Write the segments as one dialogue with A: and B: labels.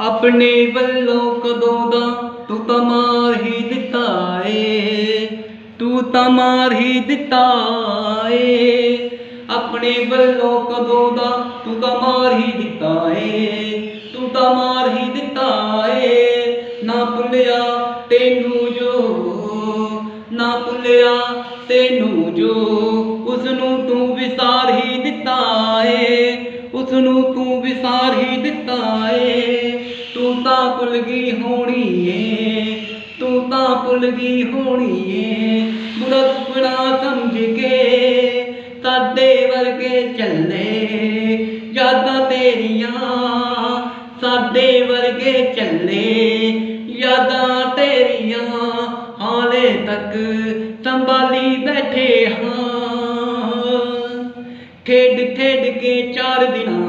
A: ਆਪਣੇ ਵੱਲੋਂ ਕਦੋਂ ਦਾ ਤੂੰ ਤਾਂ ਮਾਰ ਹੀ ਦਿੱਤਾ ਏ। ਤੂੰ ਤਾਂ ਮਾਰ ਹੀ ਦਿੱਤਾ ਏ। ਆਪਣੇ ਵੱਲੋਂ ਕਦੋਂ ਦਾ ਤੂੰ ਤਾਂ ਮਾਰ ਹੀ ਦਿੱਤਾ ਏ। ਤੂੰ ਤਾਂ ਮਾਰ ਹੀ ਦਿੱਤਾ ਏ। ਨਾ ਭੁੱਲਿਆ ਤੈਨੂੰ ਜੋ, ਨਾ ਭੁੱਲਿਆ ਤੈਨੂੰ ਜੋ। ਉਸ ਨੂੰ ਤੂੰ ਵਿਸਾਰ ਹੀ ਦਿੱਤਾ ਏ। ਉਸ ਨੂੰ ਤੂੰ ਵਿਸਾਰ ਹੀ ਤੂੰ ਤਾਂ ਭੁੱਲ ਗਈ ਹੋਣੀ ਏ ਤੂੰ ਤਾਂ ਭੁੱਲ ਗਈ ਹੋਣੀ ਏ ਬੁਰਾ ਸੁਪਨਾ ਸਮਝ ਕੇ ਸਾਡੇ ਵਰਗੇ ਚੱਲੇ, ਯਾਦਾਂ ਤੇਰੀਆਂ ਸਾਡੇ ਵਰਗੇ ਚੱਲੇ, ਯਾਦਾਂ ਤੇਰੀਆਂ ਹਾਲੇ ਤੱਕ ਸੰਭਾਲੀ ਬੈਠੇ ਹਾਂ। ਖੇਡ ਖੇਡ ਕੇ ਚਾਰ ਦਿਨਾਂ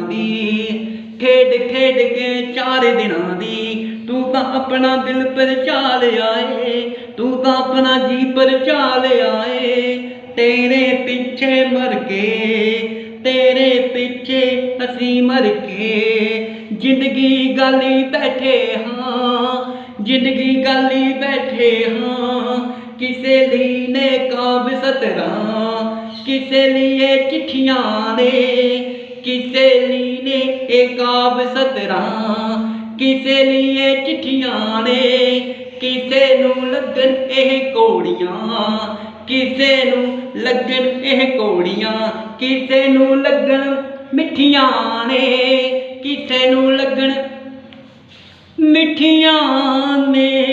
A: ਖੇਡ ਕੇ ਚਾਰ ਦਿਨਾਂ ਦੀ। ਤੂੰ ਤਾਂ ਆਪਣਾ ਦਿਲ ਪਰ ਚਾਲ ਆਏ ਤੂੰ ਤਾਂ ਆਪਣਾ ਜੀ ਪਰ ਚਾਲ ਆਏ ਤੇਰੇ ਪਿੱਛੇ ਮਰ ਗਏ ਤੇਰੇ ਪਿੱਛੇ ਅਸੀਂ ਮਰ ਕੇ। ਜ਼ਿੰਦਗੀ ਗਾਲੀ ਬੈਠੇ ਹਾਂ, ਜ਼ਿੰਦਗੀ ਗਾਲੀ ਬੈਠੇ ਹਾਂ। ਕਿਸੇ ਲਈ ਨੇ ਕਾਬ ਸਤਰਾਂ, ਕਿਸੇ ਲਈ ਇਹ ਚਿੱਠੀਆਂ ਨੇ। ਕਿਸੇ ਲਈ ਨੇ ਇਹ ਕਾਬ ਸਤਰਾਂ। ਕਿਸੇ ਲਈ ਇਹ ਚਿੱਠੀਆਂ ਨੇ, ਕਿਸੇ ਨੂੰ ਲੱਗਣ ਇਹ ਕੋੜੀਆਂ ਕਿਸੇ ਨੂੰ ਲੱਗਣ ਇਹ ਕੋੜੀਆਂ ਕਿਸੇ ਨੂੰ ਲੱਗਣ ਮਿੱਠੀਆਂ ਨੇ। ਕਿਸੇ ਨੂੰ ਲੱਗਣ ਮਿੱਠੀਆਂ ਨੇ।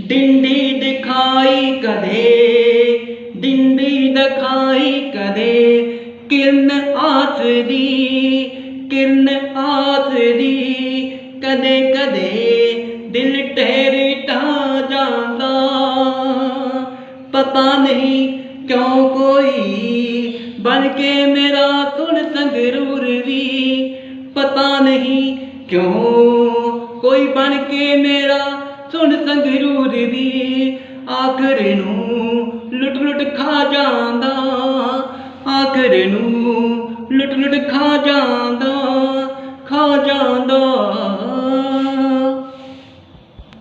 A: ਡਿੰਡੀ ਦਿਖਾਈ ਕਦੇ, ਡਿੰਡੀ ਦਿਖਾਈ ਕਿਰਨ ਆਸਰੀ ਕਿਰਨ ਆਸਰੀ ਕਦੇ ਕਦੇ ਦਿਲ ਠਹਿਰ ਟਾ ਜਾਂਦਾ। ਪਤਾ ਨਹੀਂ ਕਿਉਂ ਕੋਈ ਬਣ ਕੇ ਮੇਰਾ ਸੁਣ ਸੰਗਰੂਰ ਵੀ ਪਤਾ ਨਹੀਂ ਕਿਉਂ ਕੋਈ ਬਣ ਕੇ ਮੇਰਾ ਸੁਣ ਸੰਗਰੂਰ ਵੀ ਆਖਰ ਨੂੰ ਲੁੱਟ ਲੁੱਟ ਖਾ ਜਾਂਦਾ। ਆਖਰ ਨੂੰ ਲੁੱਟ ਲੁੱਟ ਖਾ ਜਾ